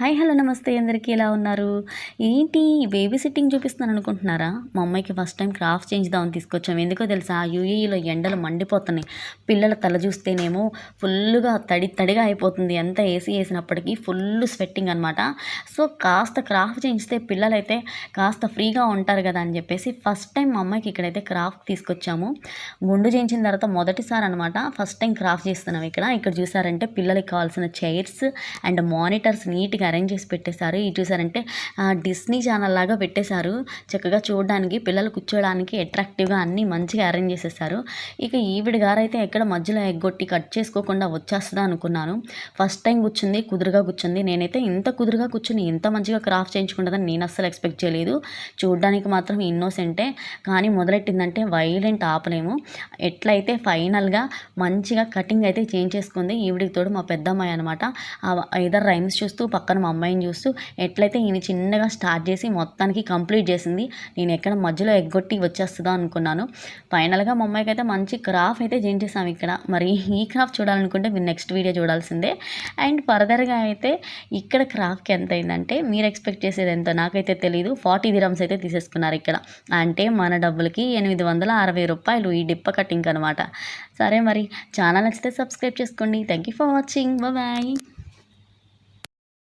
Hi hello నమస్తే. అందరికీ ఎలా ఉన్నారు? ఏంటి బేబీ సిట్టింగ్ చూపిస్తున్నాను అనుకుంటున్నారా? మా అమ్మాయికి ఫస్ట్ టైం క్రాఫ్ట్ చేంజ్దామని తీసుకొచ్చాం. ఎందుకో తెలుసా? యూఏఈలో ఎండలు మండిపోతున్నాయి. పిల్లల తల చూస్తేనేమో ఫుల్గా తడి తడిగా అయిపోతుంది. ఎంత ఏసీ వేసినప్పటికీ ఫుల్ స్వెట్టింగ్ అనమాట సో కాస్త క్రాఫ్ట్ చేయిస్తే పిల్లలైతే కాస్త ఫ్రీగా ఉంటారు కదా అని చెప్పేసి ఫస్ట్ టైం మా అమ్మాయికి ఇక్కడైతే క్రాఫ్ట్ తీసుకొచ్చాము. గుండు చేయించిన తర్వాత మొదటిసారి అనమాట ఫస్ట్ టైం క్రాఫ్ట్ చేస్తున్నాం ఇక్కడ. ఇక్కడ చూసారంటే పిల్లలకి కావాల్సిన చైర్స్ అండ్ మానిటర్స్ నీట్గా అరేంజ్ చేసి పెట్టేశారు. ఇది చూసారంటే డిస్నీ ఛానల్ లాగా పెట్టేశారు. చక్కగా చూడడానికి పిల్లలు కూర్చోడానికి అట్రాక్టివ్గా అన్నీ మంచిగా అరేంజ్ చేసేసారు ఇక ఈవిడ గారు అయితే ఎక్కడ మధ్యలో ఎగ్గొట్టి కట్ చేసుకోకుండా వచ్చేస్తుందా అనుకున్నాను. ఫస్ట్ టైం కూర్చుంది కుదురుగా కూర్చుంది. నేనైతే ఇంత కుదురుగా కూర్చుని ఇంత మంచిగా క్రాఫ్ట్ చేయించుకుంటుందని నేను అస్సలు ఎక్స్పెక్ట్ చేయలేదు. చూడడానికి మాత్రం ఇన్నోసెంటే కానీ మొదలెట్టిందంటే వైలెంట్ ఆపలేము. ఎట్లయితే ఫైనల్గా మంచిగా కటింగ్ అయితే చేంజ్ చేసుకుంది ఈవిడికి తోడు మా పెద్దమ్మాయి అనమాట ఇద్దరు రైమ్స్ చూస్తూ పక్కన మా అమ్మాయిని చూస్తూ ఎట్లయితే ఈయన చిన్నగా స్టార్ట్ చేసి మొత్తానికి కంప్లీట్ చేసింది నేను ఎక్కడ మధ్యలో ఎగ్గొట్టి వచ్చేస్తుందా అనుకున్నాను. ఫైనల్గా మా అమ్మాయికి అయితే మంచి క్రాఫ్ట్ అయితే చేయించేసాం ఇక్కడ. మరి ఈ క్రాఫ్ట్ చూడాలనుకుంటే మీరు నెక్స్ట్ వీడియో చూడాల్సిందే. అండ్ ఫర్దర్గా అయితే ఇక్కడ క్రాఫ్ట్కి ఎంత అయిందంటే మీరు ఎక్స్పెక్ట్ చేసేది ఎంతో నాకైతే తెలియదు ఫార్టీ దిరమ్స్ అయితే తీసేసుకున్నారు ఇక్కడ. అంటే మన డబ్బులకి ఎనిమిది వందల అరవై రూపాయలు ఈ డిప్ప కటింగ్ అనమాట. సరే మరి ఛానల్ నచ్చితే సబ్స్క్రైబ్ చేసుకోండి. Thank you for watching. Bye.